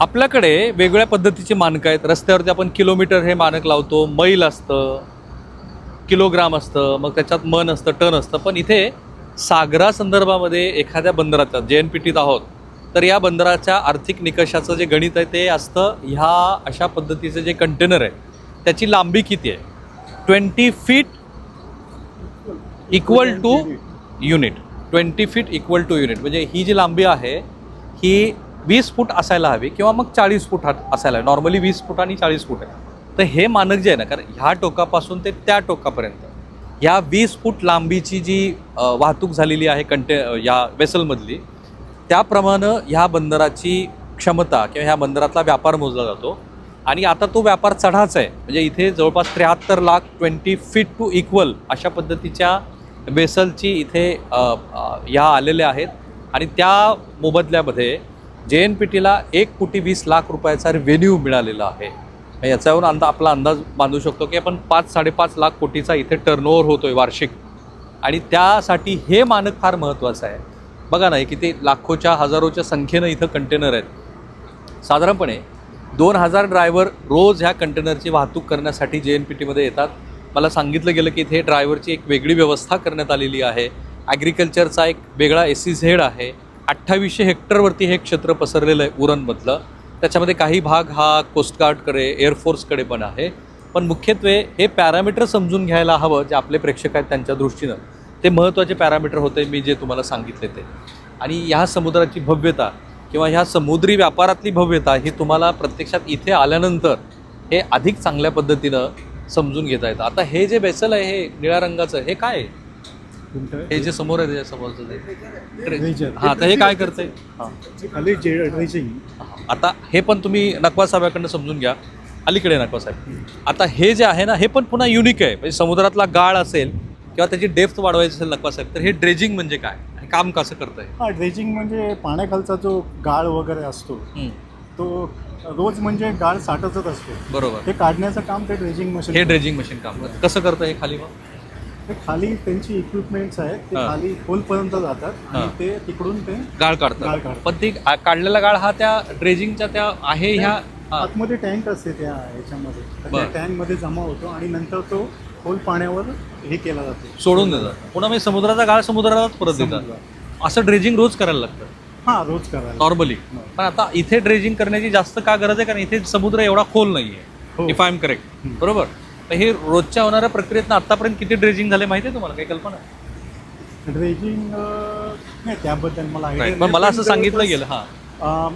आपल्याकडे वेगळ्या पद्धतीचे मानक आहेत. रस्त्यावरती आपण किलोमीटर हे मानक लावतो. मैल असतं किलोग्राम असतं मग त्याच्यात मन असतं टन असतं. पण इथे सागरा संदर्भामध्ये एखाद्या बंदराच्या जे एन पी टीत आहोत तर या बंदराच्या आर्थिक निकषाचं जे गणित आहे ते असतं ह्या अशा पद्धतीचे जे कंटेनर आहे त्याची लांबी किती आहे? Twenty feet equal to unit. Twenty feet equal to unit. म्हणजे ही जी लांबी आहे ही वीस फूट असायला हवी किंवा मग चाळीस फूट असायला हवी. नॉर्मली वीस फूट आणि चाळीस फूट आहे. तर हे मानक जे आहे ना कारण ह्या टोकापासून ते त्या टोकापर्यंत ह्या वीस फूट लांबीची जी वाहतूक झालेली आहे कंटे या वेसलमधली त्याप्रमाणे ह्या बंदराची क्षमता किंवा ह्या बंदरातला व्यापार मोजला जातो. आणि आता तो व्यापार चढाच आहे. म्हणजे इथे जवळपास त्र्याहत्तर lakh twenty feet to equal अशा पद्धतीच्या वेसलची इथे ह्या या आलेल्या आहेत. आणि त्या मोबदल्यामध्ये जे एन पी टीला एक कोटी वीस लाख रुपयाचा रेव्हेन्यू मिळालेला आहे. याच्यावरून अंदा आपला अंदाज बांधू शकतो की आपण पाच साडेपाच लाख कोटीचा इथे टर्नओव्हर आहे वार्षिक. आणि त्यासाठी हे मानक फार महत्त्वाचं आहे. बघा ना किती लाखोच्या हजारोच्या संख्येनं इथं कंटेनर आहेत. साधारणपणे दोन हजार ड्रायव्हर रोज ह्या कंटेनरची वाहतूक करण्यासाठी जे एन पी टीमध्ये येतात. मला सांगितलं गेलं की इथे ड्रायव्हरची एक वेगळी व्यवस्था करण्यात आलेली आहे. ॲग्रिकल्चरचा एक वेगळा एस सी झेड आहे. अठ्ठावीसशे हेक्टरवरती हे क्षेत्र पसरलेलं आहे उरणमधलं. त्याच्यामध्ये काही भाग हा कोस्टगार्डकडे एअरफोर्सकडे पण आहे. पण मुख्यत्वे हे पॅरामीटर समजून घ्यायला हवं जे आपले प्रेक्षक आहेत त्यांच्या दृष्टीनं. ते महत्त्वाचे पॅरामीटर होते मी जे तुम्हाला सांगितले ते. आणि ह्या समुद्राची भव्यता किंवा ह्या समुद्री व्यापारातली भव्यता ही तुम्हाला प्रत्यक्षात इथे आल्यानंतर हे अधिक चांगल्या पद्धतीनं समजून घेता येतं. आता हे जे बेसल आहे हे निळ्या रंगाचं हे काय आहे? हे जे समोर आहे त्याच्या समोरचं. हां तर हे काय हां. खाली ड्रेसिंग आता हे पण तुम्ही नकवा साहेबाकडनं समजून घ्या. अलीकडे नकवा साहेब. आता हे जे आहे ना हे पण पुन्हा युनिक आहे. म्हणजे समुद्रातला गाळ असेल किंवा त्याची डेप्थ वाढवायची असेल नकवा साहेब तर हे ड्रेजिंग म्हणजे काय? हे काम कसं करतं आहे हा ड्रेजिंग म्हणजे पाण्याखालचा जो गाळ वगैरे असतो तो रोज म्हणजे गाळ साठतच असतो. बरोबर. ते काढण्याचं काम ते ड्रेजिंग हे मशीन ड्रेजिंग मशीन काम करतं. कसं करतं हे खाली मग? खाली त्यांची इक्विपमेंट्स आहेत ते हा. खाली खोलपर्यंत जातात हा. आणि ते तिकडून ते गाळ गाळ काढतात काढतात. पण ती आ- काढलेला गाळ हा त्या ड्रेजिंगच्या त्या आहे ह्या हा. आतमध्ये टँक असते त्या तर बरं. त्या टँकमध्ये जमा होतो आणि नंतर तो खोल पाण्यावर हे केला जातो सोडून देतात पुन्हा म्हणजे समुद्राचा गाळ समुद्रालाच परत देतात. असं ड्रेजिंग रोज करायला लागतं हा रोज करायला नॉर्मली हो. पण आता इथे ड्रेजिंग करण्याची जास्त का गरज आहे कारण इथे समुद्र एवढा खोल नाही आहे हो. इफ आय एम करेक्ट बरोबर तर हे रोजच्या होणाऱ्या प्रक्रियेतनं आतापर्यंत किती ड्रेजिंग झाले माहिती आहे तुम्हाला? काही कल्पना? ड्रेजिंग नाही त्याबद्दल मला idea Right. नाही. पण मला असं पण सांगितलं जवळपास, गेलं हां. अं,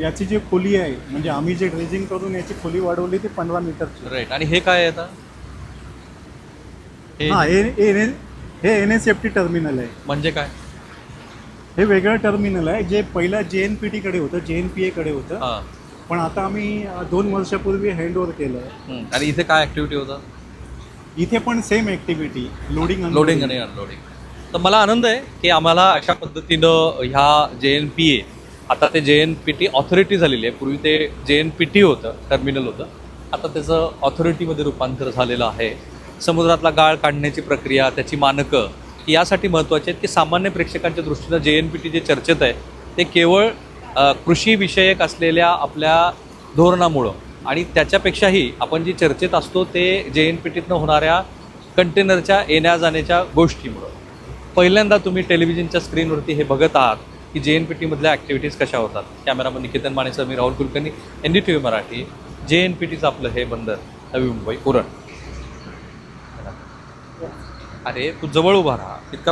याची जी खोली आहे म्हणजे आम्ही जे ड्रेजिंग करून याची खोली वाढवली ती पंधरा मीटरची. राईट आणि हे काय आहे आता? हे हा हे हे हे N S F T terminal आहे. म्हणजे काय? हे वेगळं टर्मिनल आहे जे पहिलं जे एन पी टीकडे होतं जे एन पी एकडे होतं. हां. पण आता आम्ही दोन वर्षापूर्वी हँडओव्हर केलं. आहे हम्म. आणि इथे काय ऍक्टिव्हिटी होतात इथे पण सेम ॲक्टिव्हिटी लोडिंग लोडिंग आणि अनलोडिंग तर मला आनंद आहे की आम्हाला अशा पद्धतीनं ह्या जे एन पी ए आता ते जे एन पी टी ऑथॉरिटी झालेली आहे. पूर्वी ते जे एन पी टी होतं टर्मिनल होतं. आता त्याचं ऑथॉरिटीमध्ये रूपांतर झालेलं आहे. समुद्रातला गाळ काढण्याची प्रक्रिया त्याची मानकं यासाठी महत्त्वाची आहेत की सामान्य प्रेक्षकांच्या दृष्टीनं जे एन पी टी जे चर्चेत आहे ते केवळ कृषीविषयक असलेल्या आपल्या धोरणामुळं. आणि त्याच्यापेक्षाही आपण जी चर्चेत असतो ते जे एन पी टीतनं होणाऱ्या कंटेनरच्या येण्या जाण्याच्या गोष्टीमुळं. पहिल्यांदा तुम्ही टेलिव्हिजनच्या स्क्रीनवरती हे बघत आहात की जे एन पी टीमधल्या ॲक्टिव्हिटीज कशा होतात. कॅमेरामन निकेतन मानेसह मी Rahul Kulkarni N D T V Marathi J N P टीचं आपलं हे बंदर नवी मुंबई उरण अरे तू जवळ उभा राहा. इतका